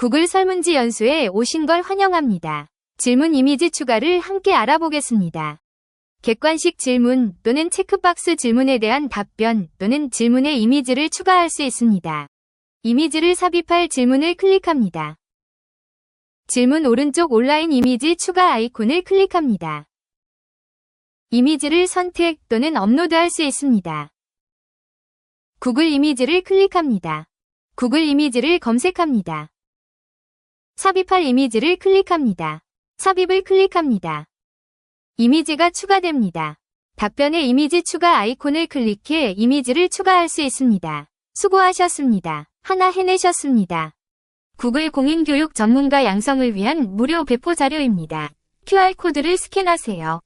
구글 설문지 연수에 오신 걸 환영합니다. 질문 이미지 추가를 함께 알아보겠습니다. 객관식 질문 또는 체크박스 질문에 대한 답변 또는 질문의 이미지를 추가할 수 있습니다. 이미지를 삽입할 질문을 클릭합니다. 질문 오른쪽 온라인 이미지 추가 아이콘을 클릭합니다. 이미지를 선택 또는 업로드할 수 있습니다. 구글 이미지를 클릭합니다. 구글 이미지를 검색합니다. 삽입할 이미지를 클릭합니다. 삽입을 클릭합니다. 이미지가 추가됩니다. 답변의 이미지 추가 아이콘을 클릭해 이미지를 추가할 수 있습니다. 수고하셨습니다. 하나 해내셨습니다. 구글 공인교육 전문가 양성을 위한 무료 배포 자료입니다. QR코드를 스캔하세요.